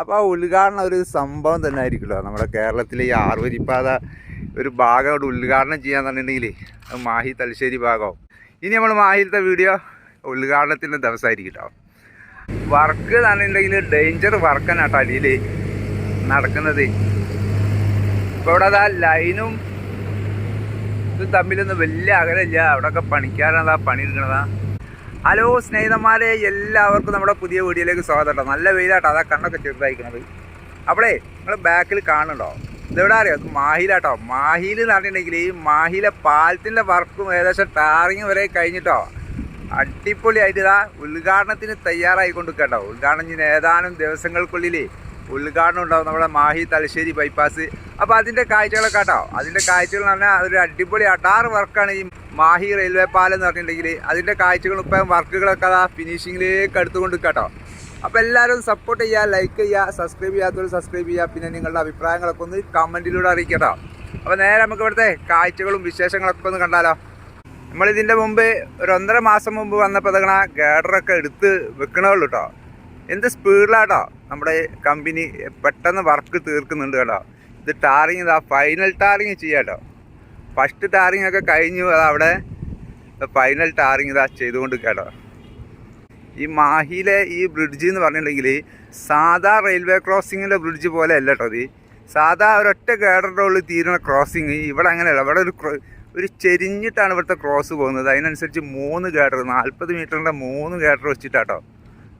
അപ്പോൾ ആ ഉദ്ഘാടനം ഒരു സംഭവം തന്നെ ആയിരിക്കുമല്ലോ നമ്മുടെ കേരളത്തിലെ ഈ ആറുവരിപ്പാത ഒരു ഭാഗം അവിടെ ഉദ്ഘാടനം ചെയ്യാൻ തന്നിട്ടുണ്ടെങ്കിൽ മാഹി തലശ്ശേരി ഭാഗമാവും ഇനി നമ്മൾ മാഹിയിലത്തെ വീഡിയോ ഉദ്ഘാടനത്തിന്റെ ദിവസമായിരിക്കും വർക്ക് തന്നിട്ടുണ്ടെങ്കിൽ ഡേഞ്ചർ വർക്കാണ് കേട്ടോ അടിയിൽ നടക്കുന്നത്. ഇപ്പോൾ ഇവിടെ അതാ ലൈനും ഇത് തമ്മിലൊന്നും വലിയ അകലമില്ല. അവിടെയൊക്കെ പണി എടുക്കണതാ ഹലോ സ്നേഹിതന്മാരെ എല്ലാവർക്കും നമ്മുടെ പുതിയ വീഡിയോയിലേക്ക് സ്വാഗതം കേട്ടോ. നല്ല വെയിലാട്ടോ അതാ കണ്ണൊക്കെ ചെറുതായിരിക്കുന്നത് അപ്പോഴേ നിങ്ങൾ ബാക്കിൽ കാണുന്നുണ്ടോ? ഇതെവിടെ അറിയോ? അത് മാഹിലാട്ടോ. മാഹിയിൽ എന്ന് പറഞ്ഞിട്ടുണ്ടെങ്കിൽ ഈ മാഹിയിലെ പാലത്തിന്റെ വർക്കും ഏകദേശം ടാറിങ് വരെ കഴിഞ്ഞിട്ടോ. അടിപൊളിയായിട്ട് ഇതാ ഉദ്ഘാടനത്തിന് തയ്യാറായിക്കൊണ്ട് കേട്ടോ ഉദ്ഘാടനം ഏതാനും ദിവസങ്ങൾക്കുള്ളിൽ ഉദ്ഘാടനം ഉണ്ടാവും നമ്മുടെ മാഹി തലശ്ശേരി ബൈപ്പാസ് അപ്പോൾ അതിന്റെ കാഴ്ചകളൊക്കെ കേട്ടോ അതിന്റെ കാഴ്ചകൾ എന്ന് പറഞ്ഞാൽ അതൊരു അടിപൊളി അടാർ വർക്കാണ് ഈ മാഹി റെയിൽവേ പാലം എന്ന് പറഞ്ഞിട്ടുണ്ടെങ്കിൽ അതിന്റെ കാഴ്ചകൾ ഇപ്പം വർക്കുകളൊക്കെ അതാ ഫിനിഷിങ്ങിലേക്ക് എടുത്തുകൊണ്ട് കേട്ടോ. അപ്പോൾ എല്ലാവരും സപ്പോർട്ട് ചെയ്യുക ലൈക്ക് ചെയ്യുക സബ്സ്ക്രൈബ് ചെയ്യാത്തവർ സബ്സ്ക്രൈബ് ചെയ്യുക. പിന്നെ നിങ്ങളുടെ അഭിപ്രായങ്ങളൊക്കെ ഒന്ന് കമന്റിലൂടെ അറിയിക്കട്ടോ അപ്പോൾ നേരെ നമുക്ക് ഇവിടുത്തെ കാഴ്ചകളും വിശേഷങ്ങളൊക്കെ ഒന്ന് കണ്ടാലോ. നമ്മളിതിന്റെ മുമ്പ് ഒരു ഒന്നര മാസം മുമ്പ് വന്നപ്പോൾ അതങ്ങനെ ഗേഡറൊക്കെ എടുത്ത് വെക്കണുള്ളൂ കേട്ടോ. എന്ത് സ്പീഡിലാട്ടോ നമ്മുടെ കമ്പനി പെട്ടെന്ന് വർക്ക് തീർക്കുന്നുണ്ട് കേട്ടോ. ഇത് ടാറിങ് ഇതാ ഫൈനൽ ടാറിങ് ചെയ്യാം കേട്ടോ. ഫസ്റ്റ് ടാറിങ് ഒക്കെ കഴിഞ്ഞു അത് അവിടെ ഫൈനൽ ടാറിങ് ഇതാ ചെയ്തുകൊണ്ട് കേട്ടോ. ഈ മാഹിയിലെ ഈ ബ്രിഡ്ജ് എന്ന് പറഞ്ഞിട്ടുണ്ടെങ്കിൽ സാധാ റെയിൽവേ ക്രോസിങ്ങിന്റെ ബ്രിഡ്ജ് പോലെ അല്ല കേട്ടോ ഇത്. സാധാ ഒരൊറ്റ ഗേഡറിന്റെ ഉള്ളിൽ തീരുന്ന ക്രോസിങ് ഇവിടെ അങ്ങനെയല്ല. ഇവിടെ ഒരു ഒരു ചെരിഞ്ഞിട്ടാണ് ഇവിടുത്തെ ക്രോസ് പോകുന്നത്. അതിനനുസരിച്ച് മൂന്ന് ഗേഡർ നാൽപ്പത് മീറ്ററിന്റെ മൂന്ന് ഗേഡർ വെച്ചിട്ടാട്ടോ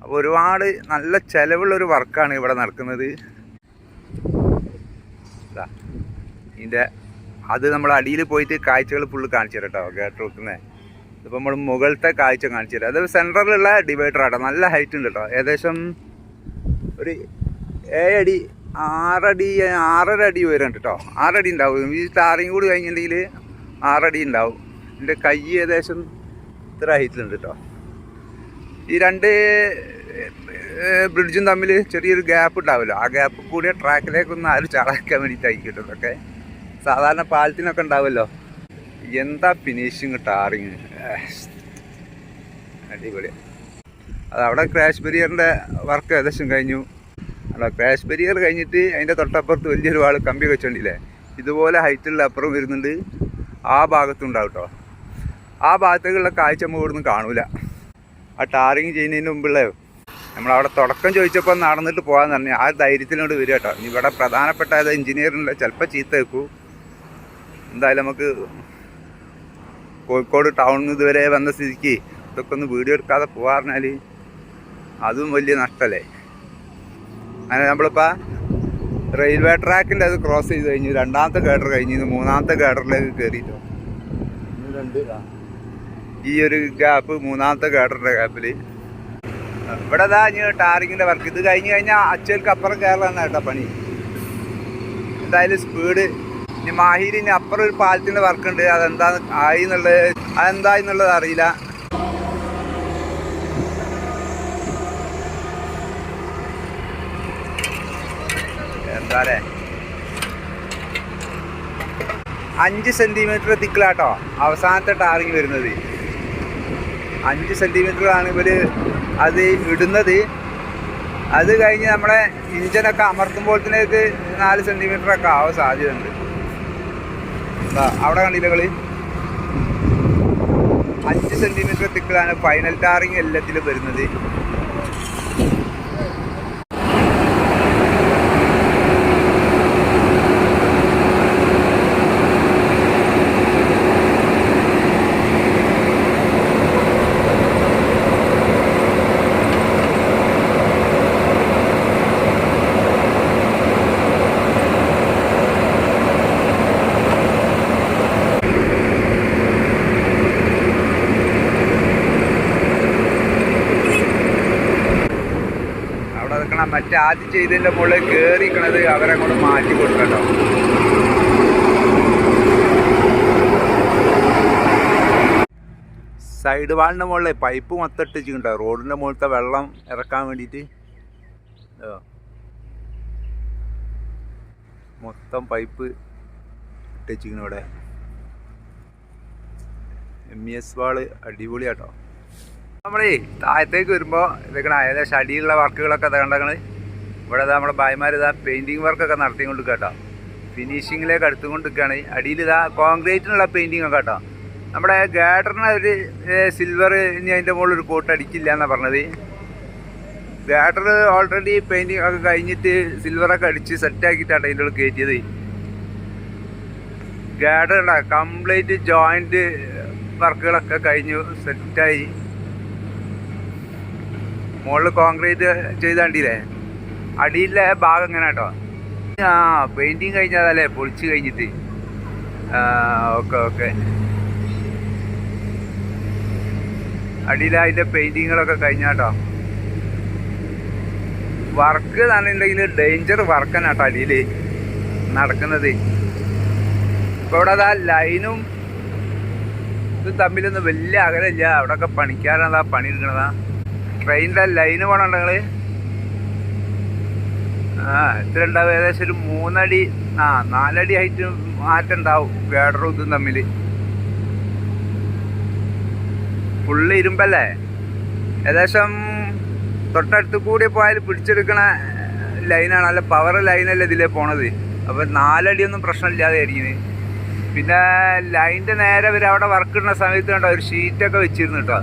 അപ്പോൾ ഒരുപാട് നല്ല ചിലവുള്ളൊരു വർക്കാണ് ഇവിടെ നടക്കുന്നത്. ഇതാ ഇതിന്റെ അത് നമ്മൾ അടിയിൽ പോയിട്ട് കാഴ്ചകൾ ഫുള്ള് കാണിച്ചു തരാം കേട്ടോ വെക്കുന്നത് ഇതിപ്പോൾ നമ്മൾ മുകളിലത്തെ കാഴ്ച കാണിച്ചു തരാം. അത് സെന്ററിലുള്ള ഡിവൈഡർ ആട്ടോ നല്ല ഹൈറ്റ് ഉണ്ട് കേട്ടോ. ഏകദേശം ഒരു ഏഴടി ആറടി ആറര അടി ഉയരം കേട്ടോ. ആറടി ഉണ്ടാവും. ഈ ടാറിങ് കൂടി കഴിഞ്ഞിട്ടുണ്ടെങ്കിൽ ആറടി ഉണ്ടാവും. എന്റെ കൈ ഏകദേശം ഇത്ര ഹൈറ്റിലുണ്ട് കേട്ടോ. ഈ രണ്ട് ബ്രിഡ്ജും തമ്മിൽ ചെറിയൊരു ഗ്യാപ്പ് ഉണ്ടാവുമല്ലോ ആ ഗ്യാപ്പ് കൂടിയ ട്രാക്കിലേക്കൊന്ന് ആരും ചാടാക്കാൻ വേണ്ടിയിട്ടായിരിക്കും കേട്ടോ ഇതൊക്കെ സാധാരണ പാലത്തിനൊക്കെ ഉണ്ടാവുമല്ലോ എന്താ ഫിനിഷിങ് ടാറിങ് അടിപൊളി. അത് അവിടെ ക്രാഷ് ബരിയറിന്റെ വർക്ക് ഏകദേശം കഴിഞ്ഞു. അവിടെ ക്രാഷ് ബരിയർ കഴിഞ്ഞിട്ട് അതിന്റെ തൊട്ടപ്പുറത്ത് വലിയൊരു ആൾ കമ്പി വെച്ചോണ്ടില്ലേ? ഇതുപോലെ ഹൈറ്റുള്ള അപ്പുറം വരുന്നുണ്ട്. ആ ഭാഗത്തുണ്ടാവും കേട്ടോ ആ ഭാഗത്തേക്കുള്ള കാഴ്ച നമ്മൾ ഇവിടുന്ന് കാണൂല. ആ ടാറിങ് ചെയ്യുന്നതിന് മുമ്പുള്ള നമ്മളവിടെ തുടക്കം ചോദിച്ചപ്പോൾ നടന്നിട്ട് പോകാൻ പറഞ്ഞു. ആ ധൈര്യത്തിനോട് വരിക കേട്ടോ. ഇവിടെ പ്രധാനപ്പെട്ട ഏത് എഞ്ചിനീയറിനുള്ള ചിലപ്പോൾ ചീത്ത വെക്കൂ എന്തായാലും നമുക്ക് കോഴിക്കോട് ടൗൺ ഇതുവരെ വന്ന സ്ഥിതിക്ക് ഇതൊക്കെ ഒന്ന് വീഡിയോ എടുക്കാതെ പോകാറിഞ്ഞാൽ അതും വലിയ നഷ്ടമല്ലേ അങ്ങനെ നമ്മളിപ്പോൾ റെയിൽവേ ട്രാക്കിന്റെ അത് ക്രോസ് ചെയ്ത് കഴിഞ്ഞു. രണ്ടാമത്തെ ഗേഡർ കഴിഞ്ഞു. മൂന്നാമത്തെ ഗേഡറിലേക്ക് കയറിയിട്ടോ. രണ്ട്. ഈ ഒരു ഗ്യാപ്പ് മൂന്നാമത്തെ ഗേഡറിന്റെ ഗ്യാപ്പിൽ ഇവിടെ അതാ ഇനി ടാറിങ്ങിന്റെ വർക്ക് ഇത് കഴിഞ്ഞ് കഴിഞ്ഞാൽ അച്ചേൽക്ക് അപ്പുറം കയറലാണ് കേട്ടോ പണി. എന്തായാലും സ്പീഡ് ഇനി മാഹിരിന് അപ്പുറം ഒരു പാലത്തിന്റെ വർക്ക് ഉണ്ട്. അതെന്താ ആയി എന്നുള്ളത് അതെന്താ എന്നുള്ളത് അറിയില്ല. എന്താലേ അഞ്ച് സെന്റിമീറ്റർ തിക്കിലാട്ടോ അവസാനത്തെ ടാറിങ് വരുന്നത്. അഞ്ച് സെന്റിമീറ്ററാണ് ഇവർ അത് ഇടുന്നത്. അത് കഴിഞ്ഞ് നമ്മളെ ഇഞ്ചനൊക്കെ അമർത്തുമ്പോഴത്തേക്ക് നാല് സെന്റിമീറ്ററൊക്കെ ആവാൻ സാധ്യതയുണ്ട്. അവിടെ കണ്ടില്ല കളി അഞ്ച് സെന്റിമീറ്റർ തിക്കിലാണ് ഫൈനൽ ടാറിങ് എല്ലാത്തിലും വരുന്നത്. നിൽക്കണം മറ്റേ ആദ്യം ചെയ്തതിന്റെ മുകളിൽ കയറിക്കണത് അവരെ കൊണ്ട് മാറ്റി കൊടുക്കട്ടോ. സൈഡ് വാളിന്റെ മുകളിൽ പൈപ്പ് മൊത്തം ഇട്ടിട്ടുണ്ടോ റോഡിന്റെ മുകളിലത്തെ വെള്ളം ഇറക്കാൻ വേണ്ടിയിട്ട്. മൊത്തം പൈപ്പ് ഇട്ടിരിക്കുന്നു ഇവിടെ. എം ഇ എസ് വാൾ അടിപൊളിയാട്ടോ. നമ്മളേ താഴത്തേക്ക് വരുമ്പോൾ ഇതൊക്കെ ഏകദേശം അടിയിലുള്ള വർക്കുകളൊക്കെ കണ്ടങ്ങൾ ഇവിടെ നമ്മുടെ ഭായിമാർ ഇതാ പെയിന്റിങ് വർക്കൊക്കെ നടത്തിക്കൊണ്ട് കേട്ടോ ഫിനിഷിങ്ങിലേക്ക് അടുത്തുകൊണ്ട് നിൽക്കുകയാണ് അടിയിൽ ഇതാ കോൺക്രീറ്റിനുള്ള പെയിന്റിങ് ഒക്കെ കേട്ടോ നമ്മുടെ ഗാഡറിന് ഒരു സിൽവർ ഇനി അതിന്റെ മുകളിൽ ഒരു കോട്ട് അടിക്കില്ല എന്നാണ് പറഞ്ഞത്. ഗാഡർ ഓൾറെഡി പെയിന്റിങ് ഒക്കെ കഴിഞ്ഞിട്ട് സിൽവറൊക്കെ അടിച്ച് സെറ്റാക്കിയിട്ടാണ് അതിന്റെ ഉള്ളിൽ കയറ്റിയത്. ഗാഡറുടെ കംപ്ലീറ്റ് ജോയിന്റ് വർക്കുകളൊക്കെ കഴിഞ്ഞു സെറ്റായി മുകളിൽ കോൺക്രീറ്റ് ചെയ്താണ്ടില്ലേ? അടിയിലെ ഭാഗം ഇങ്ങനെ കേട്ടോ ആ പെയിന്റിങ് കഴിഞ്ഞതല്ലേ? പൊളിച്ച് കഴിഞ്ഞിട്ട്. Okay okay. അടിയിലെ അതിന്റെ പെയിന്റിങ്ങുകളൊക്കെ കഴിഞ്ഞാട്ടോ. വർക്ക് എന്നുണ്ടെങ്കിൽ ഡേഞ്ചർ വർക്ക് തന്നെ കേട്ടോ അടിയിൽ നടക്കുന്നത്. ഇപ്പോൾ ഇവിടെ അതാ ലൈനും ഇത് തമ്മിലൊന്നും വലിയ അകലമില്ല. അവിടെയൊക്കെ പണിക്കാരാണ് പണി എടുക്കണതാ ട്രെയിനിന്റെ ലൈന് പോകണുണ്ടോ നിങ്ങൾ ആ എത്ര ഉണ്ടാവും ഏകദേശം ഒരു മൂന്നടി ആ നാലടി ഹൈറ്റ് മാറ്റം ഉണ്ടാവും ഗേഡറും ഇതും തമ്മിൽ ഫുള്ള് ഇരുമ്പല്ലേ? ഏകദേശം തൊട്ടടുത്ത് കൂടി പോയാൽ പിടിച്ചെടുക്കണ ലൈനാണ് നല്ല പവർ ലൈനല്ലേ ഇതിലേ പോണത്. അപ്പോൾ നാലടിയൊന്നും പ്രശ്നമില്ലാതെ ആയിരിക്കുന്നത് പിന്നെ ലൈന്റെ നേരെ ഇവർ അവിടെ വർക്ക് ഇടുന്ന സമയത്ത് കണ്ടോ ഒരു ഷീറ്റൊക്കെ വെച്ചിരുന്നു കേട്ടോ.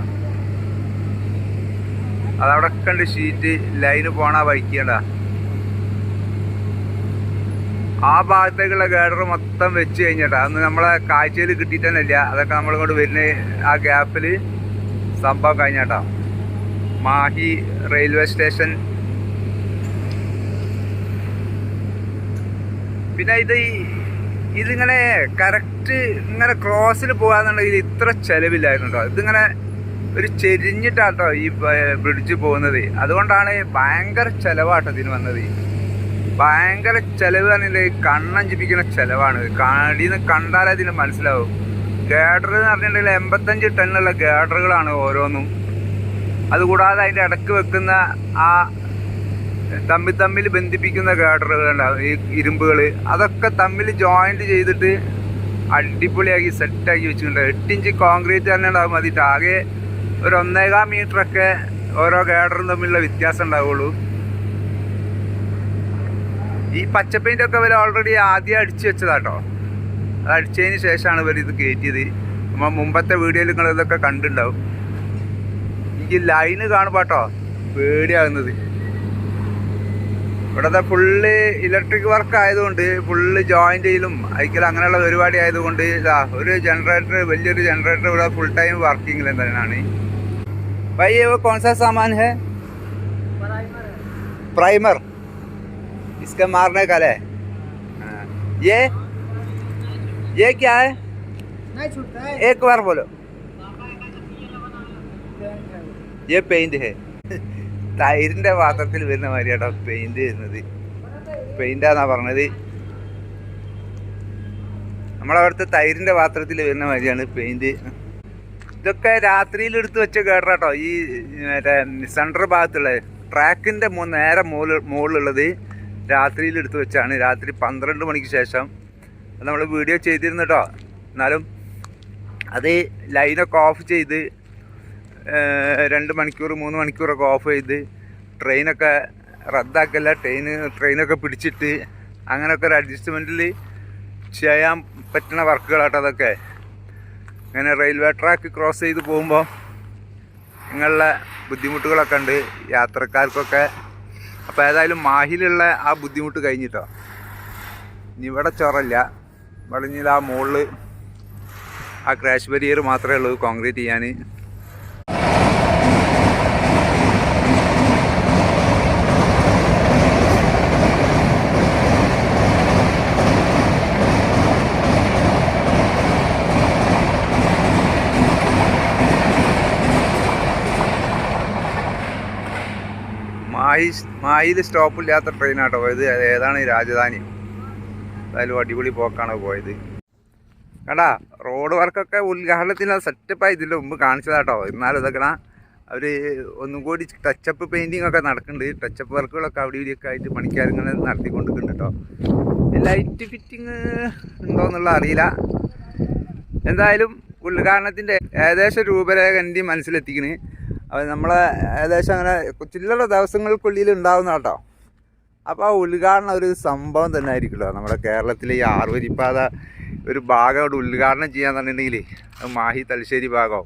അതവിടെ കണ്ട് ഷീറ്റ് ലൈന് പോണ വഴിക്കേണ്ട ആ ഭാഗത്തേക്കുള്ള ഗേഡർ മൊത്തം വെച്ച് കഴിഞ്ഞിട്ടാ. അന്ന് നമ്മളെ കാഴ്ചയിൽ കിട്ടിയിട്ടല്ല അതൊക്കെ നമ്മളിങ്ങോട്ട് വരുന്ന ആ ഗ്യാപ്പിൽ സംഭവം കഴിഞ്ഞാട്ടാ. മാഹി റെയിൽവേ സ്റ്റേഷൻ പിന്നെ ഇത് ഇതിങ്ങനെ കറക്റ്റ് ഇങ്ങനെ ക്രോസിൽ പോകാന്നുണ്ടെങ്കിൽ ഇത്ര ചെലവില്ലായിരുന്നു കേട്ടോ ഇതിങ്ങനെ ഒരു ചെരിഞ്ഞിട്ടാട്ടോ ഈ ബ്രിഡ്ജ് പോകുന്നത്. അതുകൊണ്ടാണ് ഭയങ്കര ചെലവാട്ടോ ഇതിന് വന്നത്. ഭയങ്കര ചെലവ് പറഞ്ഞിട്ടുണ്ടെങ്കിൽ കണ്ണഞ്ചിപ്പിക്കുന്ന ചെലവാണ്. കടീന്ന് കണ്ടാലേ ഇതിന് മനസ്സിലാവും. ഗേഡർ എന്ന് പറഞ്ഞിട്ടുണ്ടെങ്കിൽ എൺപത്തഞ്ച് ടണ്ണുള്ള ഗേഡറുകളാണ് ഓരോന്നും. അതുകൂടാതെ അതിന്റെ ഇടയ്ക്ക് വെക്കുന്ന ആ തമ്മിൽ തമ്മിൽ ബന്ധിപ്പിക്കുന്ന ഗേഡറുകൾ ഉണ്ടാവും ഈ ഇരുമ്പുകൾ. അതൊക്കെ തമ്മിൽ ജോയിന്റ് ചെയ്തിട്ട് അടിപൊളിയാക്കി സെറ്റാക്കി വെച്ചിട്ടുണ്ട്. എട്ടിഞ്ച് കോൺക്രീറ്റ് തന്നെ ഉണ്ടാവും. അതിട്ട് ആകെ ഒരു ഒന്നേകാൽ മീറ്ററൊക്കെ ഓരോ ഗേഡറും തമ്മിലുള്ള വ്യത്യാസം ഉണ്ടാവുള്ളൂ. ഈ പച്ച പെയിന്റ് ഒക്കെ ഇവർ ഓൾറെഡി ആദ്യം അടിച്ചു വെച്ചതാട്ടോ. അത് അടിച്ചതിന് ശേഷമാണ് ഇവർ ഇത് കയറ്റിയത്. നമ്മൾ മുമ്പത്തെ വീഡിയോയിൽ നിങ്ങൾ ഇതൊക്കെ കണ്ടിട്ടുണ്ടാവും. എനിക്ക് ലൈന് കാണുമ്പോട്ടോ പേടിയാകുന്നത്. ഇവിടുത്തെ ഫുള്ള് ഇലക്ട്രിക് വർക്ക് ആയതുകൊണ്ട് ഫുള്ള് ജോയിന്റിലും അയക്കൽ അങ്ങനെയുള്ള പരിപാടി ആയതുകൊണ്ട് ഒരു ജനറേറ്റർ വലിയൊരു ജനറേറ്റർ ഇവിടെ ഫുൾ ടൈം വർക്കിംഗിൽ തന്നെയാണ്. भाई ये वो कौन सा सामान है प्राइमर इसका मारने का है हाँ। ये ये क्या है नहीं छूटता है एक बार बोलो ये പെയിന്റ് है തൈരിന്റെ പാത്രത്തിൽ വരുന്ന മാതിരിയാട്ടോ പെയിന്റ് വരുന്നത് പെയിന്റാന്നാ പറഞ്ഞത് നമ്മളവിടുത്തെ തൈരിന്റെ പാത്രത്തിൽ വരുന്ന മാതിരിയാണ് പെയിന്റ് ഇതൊക്കെ രാത്രിയിൽ എടുത്ത് വെച്ച കേട്ടോ ഈ മറ്റേ സെൻട്രൽ ഭാഗത്തുള്ള ട്രാക്കിന്റെ മു- നേരെ മുകളിൽ മുകളിലുള്ളത് രാത്രിയിൽ എടുത്ത് വെച്ചാണ്. രാത്രി പന്ത്രണ്ട് മണിക്ക് ശേഷം. നമ്മൾ വീഡിയോ ചെയ്തിരുന്നു കേട്ടോ എന്നാലും അത് ലൈനൊക്കെ ഓഫ് ചെയ്ത് രണ്ട് മണിക്കൂർ മൂന്ന് മണിക്കൂറൊക്കെ ഓഫ് ചെയ്ത് ട്രെയിനൊക്കെ റദ്ദാക്കല്ല ട്രെയിൻ ട്രെയിനൊക്കെ പിടിച്ചിട്ട് അങ്ങനെയൊക്കെ ഒരു അഡ്ജസ്റ്റ്മെന്റിൽ ചെയ്യാൻ പറ്റുന്ന വർക്കുകളാട്ടോ അതൊക്കെ. ഇങ്ങനെ റെയിൽവേ ട്രാക്ക് ക്രോസ് ചെയ്ത് പോകുമ്പോൾ നിങ്ങളുടെ ബുദ്ധിമുട്ടുകളൊക്കെ ഉണ്ട് യാത്രക്കാർക്കൊക്കെ. അപ്പോൾ ഏതായാലും മാഹിലുള്ള ആ ബുദ്ധിമുട്ട് കഴിഞ്ഞിട്ടോ? ഇനി ഇവിടെ ചൊറല്ല. ഇവിടെ ഇനി ആ മുകളിൽ ആ ക്രാഷ് ബരിയർ മാത്രമേ ഉള്ളൂ കോൺക്രീറ്റ് ചെയ്യാൻ മായി മായിൽ സ്റ്റോപ്പില്ലാത്ത ട്രെയിനാട്ടോ പോയത്. ഏതാണ് രാജധാനി? എന്തായാലും അടിപൊളി പോക്കാണ് പോയത്. കണ്ടാ റോഡ് വർക്കൊക്കെ ഉദ്ഘാടനത്തിന് സെറ്റപ്പായി ഇതിന്റെ മുമ്പ് കാണിച്ചതാട്ടോ. എന്നാലും ഇതൊക്കെ അവർ ഒന്നും കൂടി ടച്ചപ്പ് പെയിന്റിംഗ് ഒക്കെ നടക്കുന്നുണ്ട്. ടച്ചപ്പ് വർക്കുകളൊക്കെ അവിടെ ഇവിടെയൊക്കെ ആയിട്ട് പണിക്കാരിങ്ങനെ നടത്തിക്കൊണ്ടിരിക്കുന്നുണ്ട് കേട്ടോ. ലൈറ്റ് ഫിറ്റിങ് ഉണ്ടോയെന്നുള്ള അറിയില്ല. എന്തായാലും ഉദ്ഘാടനത്തിന്റെ ഏകദേശം രൂപരേഖ എന്റെ മനസ്സിലെത്തിക്കണ്. അത് നമ്മളെ ഏകദേശം അങ്ങനെ ചില്ലറ ദിവസങ്ങൾക്കുള്ളിൽ ഉണ്ടാവുന്ന കേട്ടോ. അപ്പോൾ ആ ഉദ്ഘാടനം ഒരു സംഭവം തന്നെ ആയിരിക്കുമല്ലോ നമ്മുടെ കേരളത്തിലെ ഈ ആറുവരിപ്പാത ഒരു ഭാഗം അവിടെ ഉദ്ഘാടനം ചെയ്യാന്ന് പറഞ്ഞിട്ടുണ്ടെങ്കിൽ മാഹി തലശ്ശേരി ഭാഗം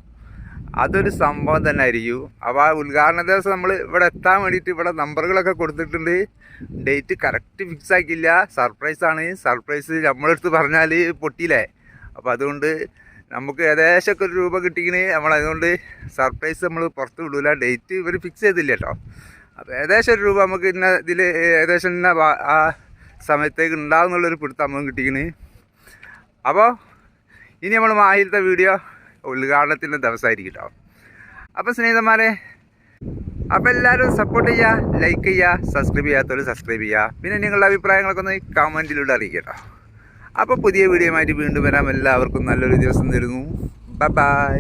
അതൊരു സംഭവം തന്നെ ആയിരിക്കും. അപ്പോൾ ആ ഉദ്ഘാടന ദിവസം നമ്മൾ ഇവിടെ എത്താൻ വേണ്ടിയിട്ട് ഇവിടെ നമ്പറുകളൊക്കെ കൊടുത്തിട്ടുണ്ട്. ഡേറ്റ് കറക്റ്റ് ഫിക്സ് ആക്കിയില്ല. സർപ്രൈസാണ്. സർപ്രൈസ് നമ്മളെടുത്ത് പറഞ്ഞാൽ പൊട്ടിയില്ലേ? അപ്പോൾ അതുകൊണ്ട് നമുക്ക് ഏകദേശമൊക്കെ ഒരു രൂപ കിട്ടിക്കണേ. നമ്മൾ അതുകൊണ്ട് സർപ്രൈസ് നമ്മൾ പുറത്ത് വിടൂല. ഡേറ്റ് ഇവർ ഫിക്സ് ചെയ്തില്ല കേട്ടോ അപ്പോൾ ഏകദേശം ഒരു രൂപ നമുക്ക് ഇന്ന ഇതിൽ ഏകദേശം ഇന്ന ആ സമയത്തേക്ക് ഉണ്ടാവും എന്നുള്ളൊരു പിടുത്തം നമുക്ക് കിട്ടിക്കണ്. അപ്പോൾ ഇനി നമ്മൾ മാഹിലത്തെ വീഡിയോ ഉദ്ഘാടനത്തിന്റെ ദിവസമായിരിക്കും കേട്ടോ അപ്പോൾ സ്നേഹിതന്മാരെ അപ്പോൾ എല്ലാവരും സപ്പോർട്ട് ചെയ്യുക ലൈക്ക് ചെയ്യുക സബ്സ്ക്രൈബ് ചെയ്യാത്തവർ സബ്സ്ക്രൈബ് ചെയ്യുക പിന്നെ നിങ്ങളുടെ അഭിപ്രായങ്ങളൊക്കെ ഒന്ന് കമന്റിലൂടെ അറിയിക്കുക കേട്ടോ അപ്പോൾ പുതിയ വീഡിയോ ആയിട്ട് വീണ്ടും വരാം. എല്ലാവർക്കും നല്ലൊരു ദിവസം തരുന്നു. Bye bye